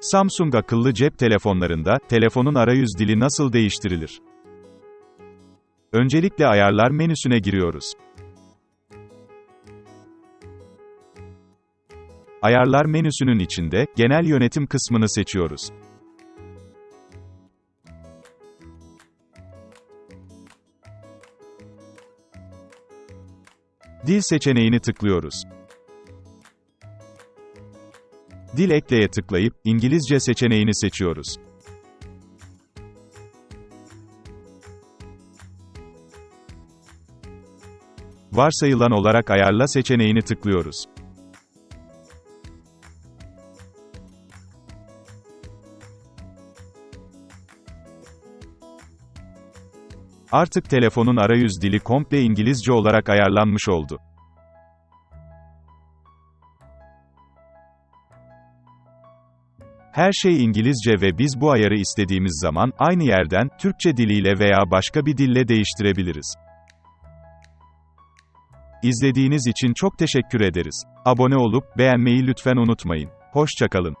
Samsung akıllı cep telefonlarında, telefonun arayüz dili nasıl değiştirilir? Öncelikle ayarlar menüsüne giriyoruz. Ayarlar menüsünün içinde, genel yönetim kısmını seçiyoruz. Dil seçeneğini tıklıyoruz. Dil ekleye tıklayıp, İngilizce seçeneğini seçiyoruz. Varsayılan olarak ayarla seçeneğini tıklıyoruz. Artık telefonun arayüz dili komple İngilizce olarak ayarlanmış oldu. Her şey İngilizce ve biz bu ayarı istediğimiz zaman, aynı yerden, Türkçe diliyle veya başka bir dille değiştirebiliriz. İzlediğiniz için çok teşekkür ederiz. Abone olup, beğenmeyi lütfen unutmayın. Hoşçakalın.